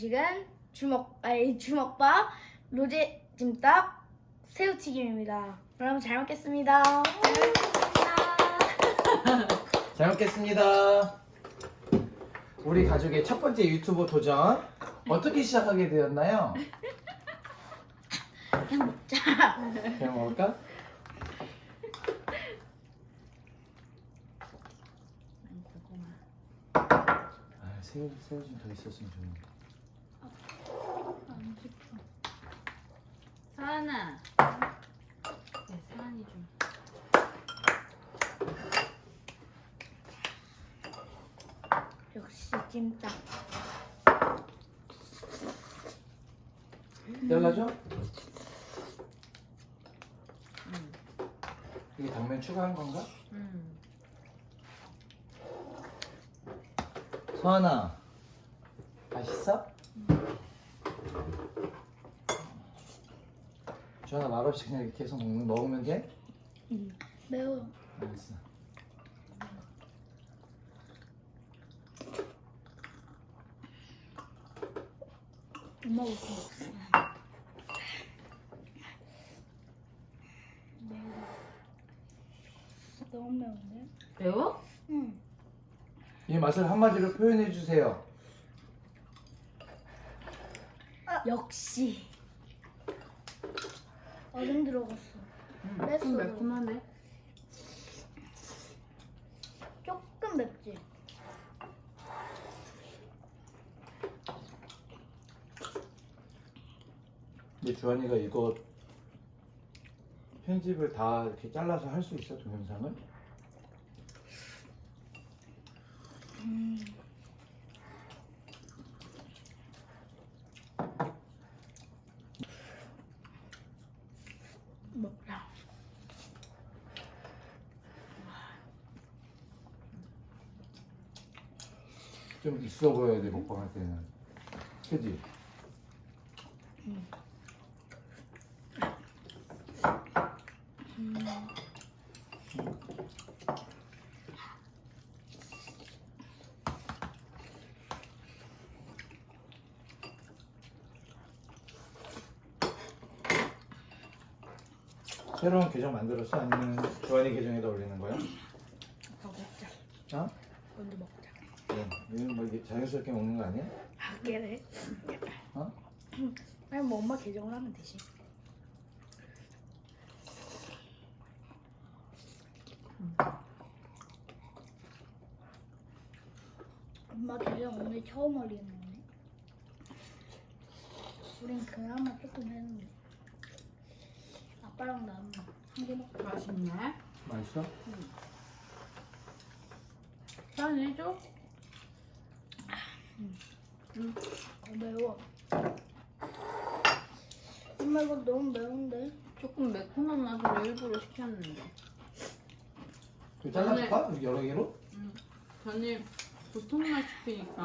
음식은 주먹 아니 주먹밥, 로제 찜닭, 새우튀김입니다. 그럼 잘 먹겠습니다. 잘 먹겠습니다. 우리 가족의 첫 번째 유튜브 도전 어떻게 시작하게 되었나요? 그냥 먹자. 그냥 먹을까? 아, 새우 새우 좀 더 있었으면 좋은데. 사은아. 네, 사은이 좀. 역시 찜닭. 잘라줘? 응. 이게 당면 추가한 건가? 응. 서하나 맛있어? 주하나 말없이 그냥 이렇게 계속 먹는, 먹으면 돼? 매워. 알겠어 엄마 먹고. 매워. 너무 매운데? 매워? 응. 이 맛을 한마디로 표현해 주세요 역시. 얼음 들어갔어. 응. 맵어. 좀 매콤하네. 조금 맵지? 근데 주한이가 이거 편집을 다 이렇게 잘라서 할 수 있어 동영상을? 음. 먹자. 좀 있어 보여야 돼 먹방 할 때는 그지? 새로운 계정 만들었어? 아니면 주한이 계정에다 올리는 거야? 더 먹자. 어? 먼저 먹자. 네. 이건 뭐 이게 자연스럽게 먹는 거 아니야? 아, 그래? 어? 아니, 뭐 엄마 계정을 하면 되지. 엄마 계정 오늘 처음 올리는 거네. 우린 그나마 조금 했는데. 아빠랑 나는 한 개 먹고. 맛있네. 맛있어? 사은이 해줘? 어, 매워. 엄마 이거 너무 매운데? 조금 매콤한 맛으로 일부러 시켰는데. 그 잘라줄까? 여러 개로? 응. 전이 보통 맛 시키니까.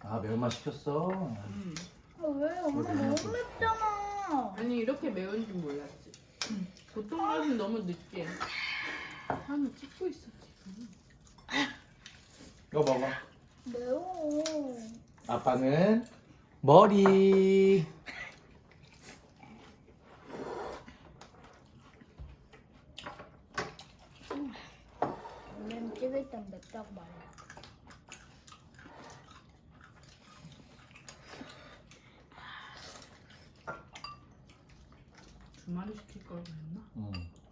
아 매운맛 시켰어 응. 아, 왜? 엄마 너무 맵잖아. 아니 이렇게 매운 줄 몰랐지. 보통 맛은 너무 느끼해. 사은이 찍고 있어 지금. 이거 먹어 매워. 아빠는 머리 원래는 찍을 땐 맵다고 말해. 두 마리 시킬 걸 그랬나? 응. 응.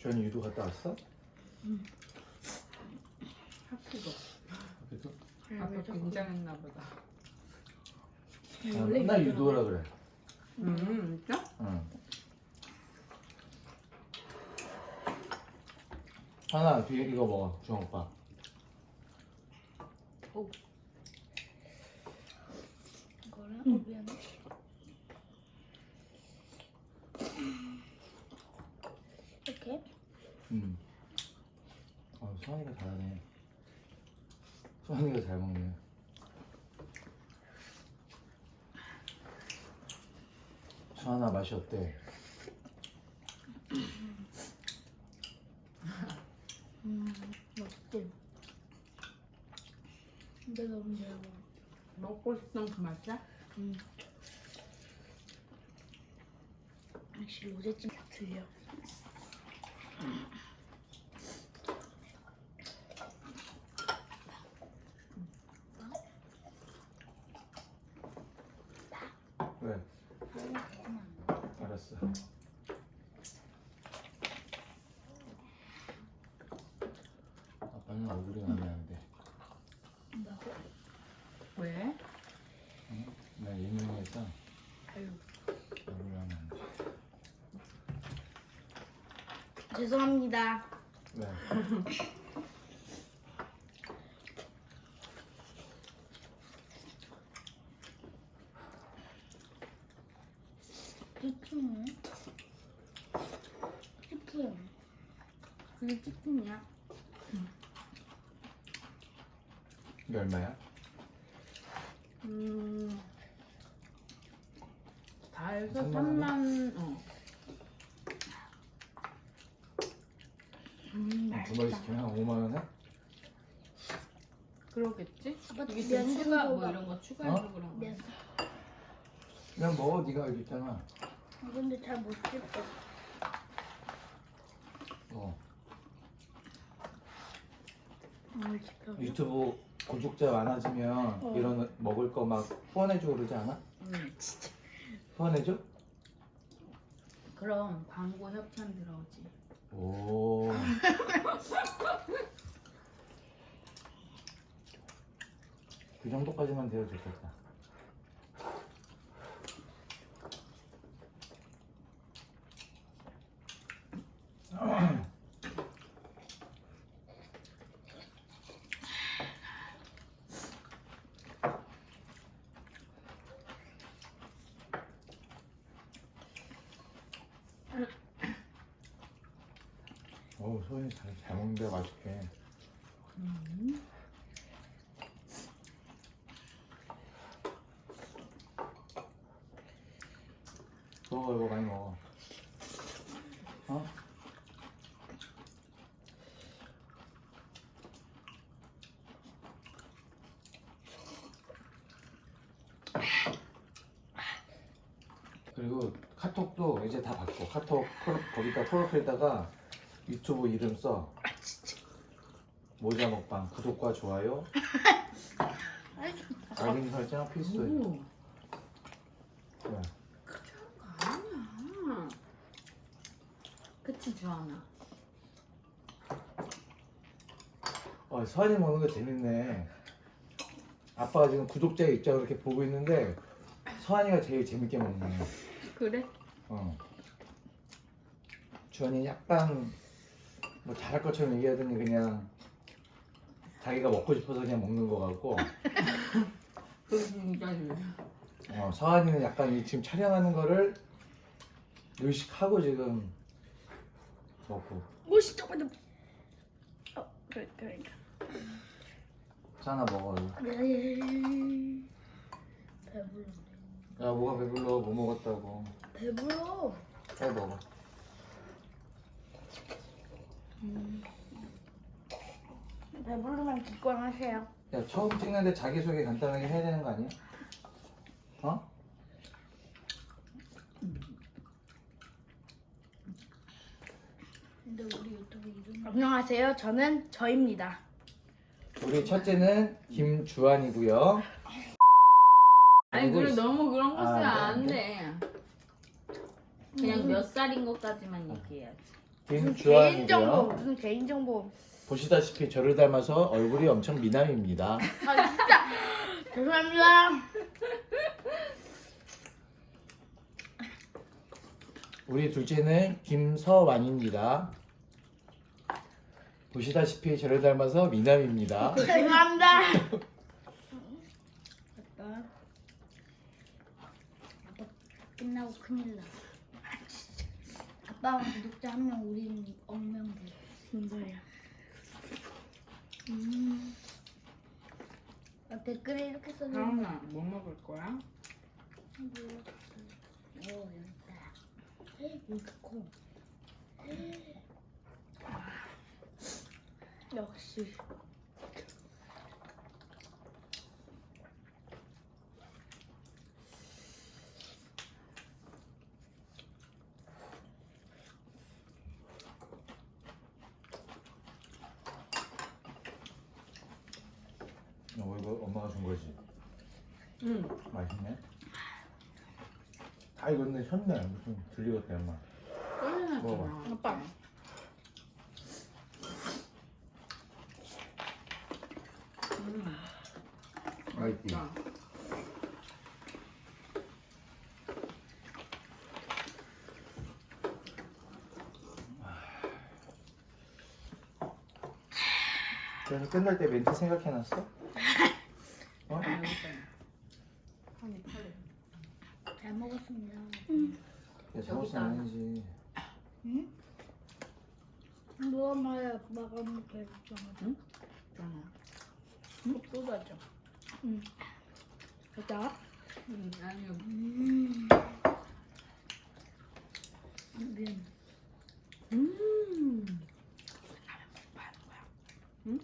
주현이 유도 갔다 왔어? 하프도. 그래도? 아까 긴장했나 보다. 아, 맨날 유도하라 그래 음, 진짜? 응. 하나 뒤에 이거 먹어 주영 오빠 이거랑 어, 미안해. 이렇게 음. 아 수환이가 잘하네 수환이가 잘 먹네 수환아 맛이 어때? 음 맛있지. 근데 너무 잘 먹어. 먹고 싶던 그 맛이야? 음. 역시 로제찜 딱 틀려. 왜? 알았어 아빠는 얼굴이 마음에 안돼 나도 왜? 나 예민해서 아유. 얼굴이 마음에 안돼 죄송합니다. 왜? 치킨. 치킨. 그게 치킨이야. 이게 얼마야? 음. 다 해서 3만 3만, 어. 음, 두 마리 시키면 한 5만 원에? 그러겠지? 아빠 이게 면좀 추가, 뭐좀 이런 거 추가해서 어? 그런 거. 면. 그냥 먹어 네가 여기 있잖아 아, 근데 잘못 찍어. 어. 오늘 집혀. 유튜브 구독자 많아지면 어. 이런 먹을 거 막 후원해주고 그러지 않아? 응. 후원해줘? 그럼 광고 협찬 들어오지. 오. 그 정도까지만 되어도 좋겠다. 소연이 잘, 잘 먹는데 맛있게. 음. 먹어, 이거 많이 먹어. 어? 그리고 카톡도 이제 다 바꿔. 카톡 거기다 프로필에다가 유튜브 이름 써. 모자 먹방 구독과 좋아요. 알림 설정 필수. 오, 네. 아니야. 그치, 주하나? 어, 서한이 먹는 거 재밌네. 아빠가 지금 구독자의 입장을 이렇게 보고 있는데 서한이가 제일 재밌게 먹네. 그래? 어. 주한이 약간 뭐 잘할 것처럼 얘기하더니 그냥 자기가 먹고 싶어서 그냥 먹는 거 같고 그 좋아. 어, 서한이는 약간 이 지금 촬영하는 거를 의식하고 지금 먹고 오 진짜 근데. 어 그래 그러니까. 하나 먹어. 이거. 네. 배불러. 야 뭐가 배불러 뭐 먹었다고. 배불러. 빨리 먹어. 배부르면 기권 하세요. 야 처음 찍는데 자기소개 간단하게 해야 되는 거 아니야? 어? 근데 우리 유튜브 이름. 안녕하세요. 저는 저입니다. 우리 첫째는 김주환이고요. 아니, 그래. 너무 그런 거 쓰면 아, 안 네, 돼. 그냥 몇 살인 것까지만 얘기해야지. 개인정보 김주환이고요. 무슨 개인정보. 보시다시피 저를 닮아서 얼굴이 엄청 미남입니다. 아 진짜. 죄송합니다. 우리 둘째는 김서완입니다. 보시다시피 저를 닮아서 미남입니다. 죄송합니다. 아빠. 끝나고 큰일 나. 아빠랑 구독자 한 명, 우리는 억명 돼. 무슨 소리야? 음. 아, 댓글에 이렇게 써주는 다은아 뭐 먹을 거야? 오, 여기다. 커. 역시 어, 이거 엄마가 준 거지. 응 맛있네. 혔네. 무슨 들리겠다, 엄마. 먹어봐. 아빠. 음, 맛있지? 맛있다. 그래서 끝날 때 멘트 생각해놨어? 어? 아, 여기 있잖아. 한입 팔래 잘 먹었습니다. 야, 잘못은 아니지. 응? 누가 말해 아빠가 먹게 해줬잖아. 있잖아 응? 쏟아져. 응. 가자. 응 아니 여기 음. 미안. 음 응?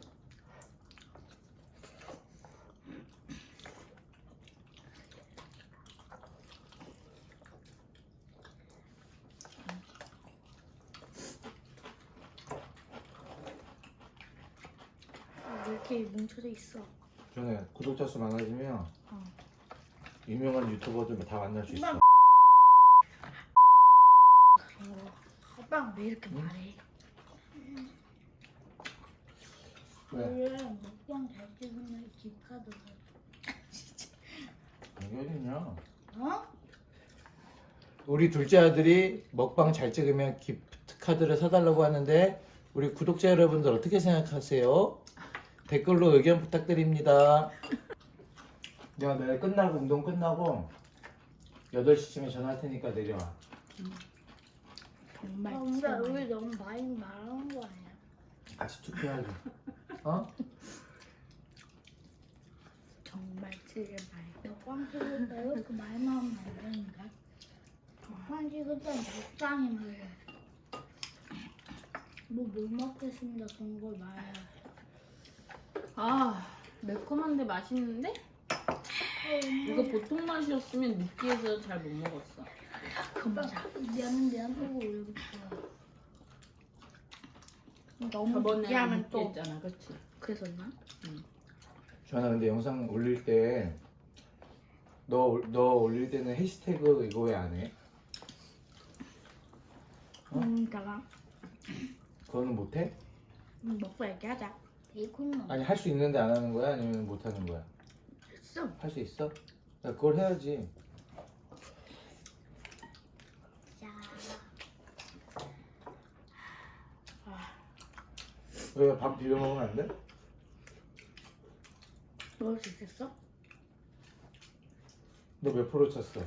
왜 이렇게 뭉쳐져 있어? 전에 구독자 수 많아지면 유명한 유튜버들 다 만날 수 있어. 아빠가 왜 이렇게 응? 말해? 왜? 원래 먹방 잘 찍으면 집카드 이게 어딨냐? 어? 우리 둘째 아들이 먹방 잘 찍으면 기프트 카드를 사달라고 하는데 우리 구독자 여러분들 어떻게 생각하세요? 댓글로 의견 부탁드립니다. 내가 내일 끝나고 운동 끝나고 8시쯤에 전화할 테니까 내려와. 정말 아, 근데 우리 너무 많이 말하는 거 아니야? 같이 투표하자. 어? 정말 찌개 말 먹방 찍을 때 이렇게 말만 하면 안 되는데 먹방 찍을 때 적당히 말해 뭐못 먹겠습니다 그런 걸 말해 아 매콤한데 맛있는데? 이거 보통 맛이었으면 느끼해서 잘 못 먹었어 아빠 미안 미안 하고 우리부터 너무 저번에 느끼하면 또 느끼했잖아 그치? 그랬었나? 주한아 근데 영상 올릴 때 너, 너 올릴 때는 해시태그 이거 왜 안 해? 어? 음 잠깐 그거는 못 해? 음, 먹고 얘기하자 베이컨 아니 할 수 있는데 안 하는 거야? 아니면 못 하는 거야? 했어 할 수 있어? 야, 그걸 해야지. 자 왜 밥 비벼 먹으면 안 돼? 먹을 수 있겠어? 너 몇 프로 쳤어?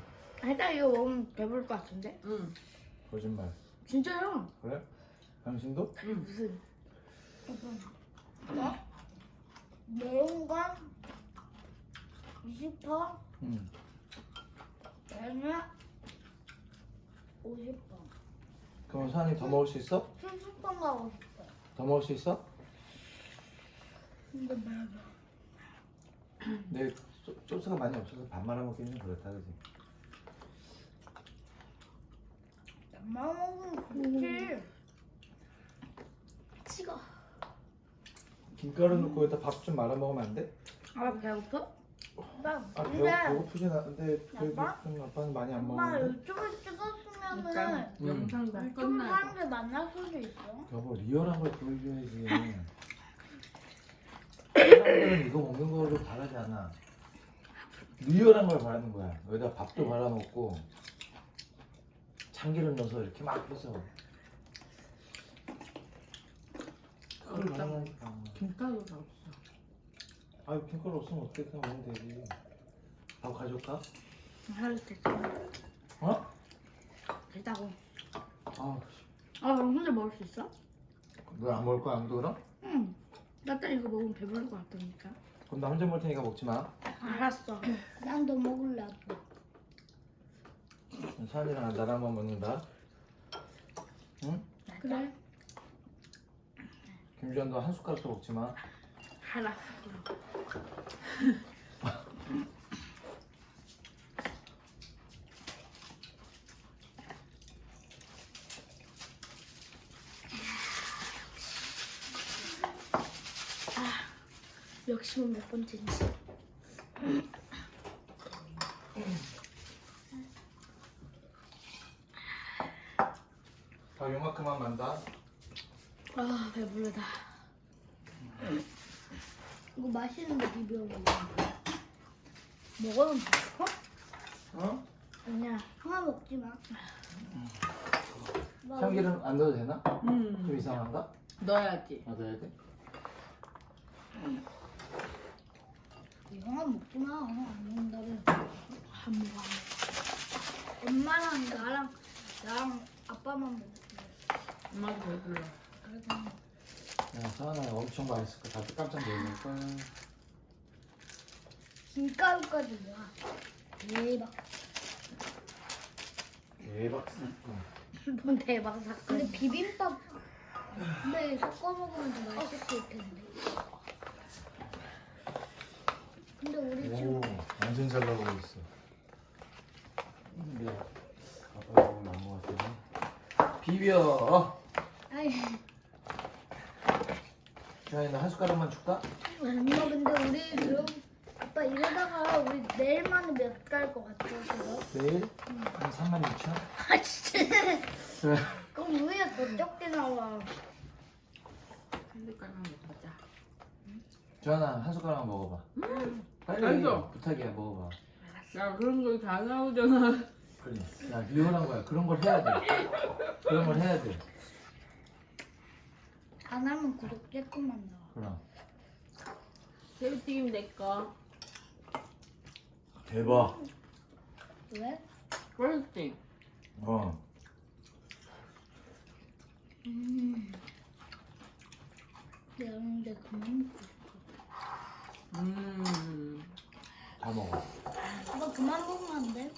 일단 이거 먹으면 배부를 것 같은데? 응 거짓말. 진짜요? 그래? 당신도? 응. 무슨 어? 매운 건 20번, 응. 매면 50번. 그럼 산이 더 먹을 수 있어? 70번 가고 싶어. 더 먹을 수 있어? 근데 매워. 내 소, 소스가 많이 없어서 밥 말아 먹기는 좀 그렇다 그지? 엄마 먹으면 좋지. 찍어. 김가루 넣고 여기다 밥 좀 말아 먹으면 안 돼? 아 배고파? 나 아 배고, 근데 배고프진 않은데 그래도 아빠? 좀 아빠는 많이 안 엄마 먹는데 유튜브 찍었 으면은 그러니까 응. 영상 다 유튜브 끝나고 사람들 만날 수도 있어. 여보 리얼한 걸 보여줘야지 사람들은 이거 먹는 거를 바라지 않아 리얼한 걸 바라는 거야 여기다 밥도 말아 먹고 참기름 넣어서 이렇게 막 해서 그걸 김가루. 김가루가 없어. 아유 김가루 없으면 어떻게 그냥 먹으면 되지. 밥 가져올까? 하루 됐어. 어? 됐다고. 아, 아 그럼 혼자 먹을 수 있어? 너안 먹을 거야 아무도 그럼? 응. 나딱 이거 먹으면 배부를 것 같다니까. 그럼 나 혼자 먹을 테니까 먹지 마. 알았어. 난 더 먹을래 아빠. 사람이랑 나랑만 먹는다. 응? 그래. 김주현도 한 숟가락도 먹지 마. 알았어. 역시 몇 번째인지. 밥 요만큼만 만다. 아 배부르다. 이거 맛있는데 비벼 먹는 거야. 먹어는 봤어? 어? 아니야 하나 먹지 마. 나 참기름 안 넣어도 되나? 좀 음. 이상한가? 넣어야지. 아, 넣어야 돼? 우 리 형아 먹지 마. 안 먹는다며. 안 먹어. 엄마랑 나랑 나랑 아빠만 먹지. 엄마도 배불러. 그래서 야, 서하나 엄청 맛있을 거 다들 깜짝 놀랄걸. 김가루까지 뭐야? 대박. 대박. 뭔 대박 사건. 근데 비빔밥 근데 섞어 먹으면 더 맛있을 텐데. 근데 우리 지금 오, 완전 잘 나오고 있어. 근데 아빠 이거 안 먹었더니 비벼. 아이 주한이 나한 숟가락만 줄까? 엄마 근데 우리 그럼 아빠 이러다가 우리 내일 만에 몇갈것 같아 그거? 내일 한 3만 6천? 아 진짜. 그럼 우리가 더 적게 나와 한 숟갈만 먹자. 주한아 한 숟가락만 먹어봐. 빨리 알겠어. 부탁이야 먹어봐. 야 그런 거 다 나오잖아. 그래. 야 미워한 거야. 그런 걸 해야 돼. 그런 걸 해야 돼. 안 하면 구독 조금만 나와 그럼. 새우튀김 내 거. 대박. 왜? 맛있지? 어. 음 내가 근데 그만 먹고 싶어 음. 다 먹어. 아빠 그만 먹으면 안 돼?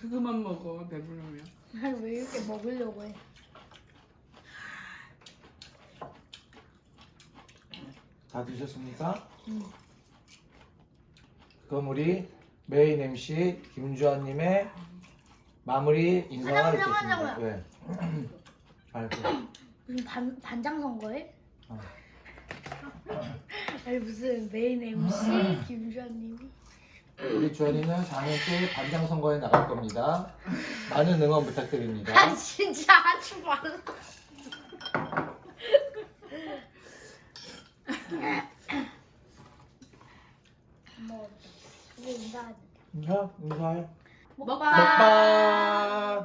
그만 먹어 배부르면. 아니 왜 이렇게 먹으려고 해 다 드셨습니까? 응. 그럼 우리 메인 MC 김주환님의 마무리 인사가 잠깐만, 있겠습니다. 왜? 알고. 무슨 반, 반장 선거해? 어. 아니 무슨 메인 MC 김주환님이 우리 주환이는 4년 때 반장 선거에 나갈 겁니다. 많은 응원 부탁드립니다. 아 진짜 하지 말라 뭐 이제 인사하자 인사 인사해. 먹방 먹방.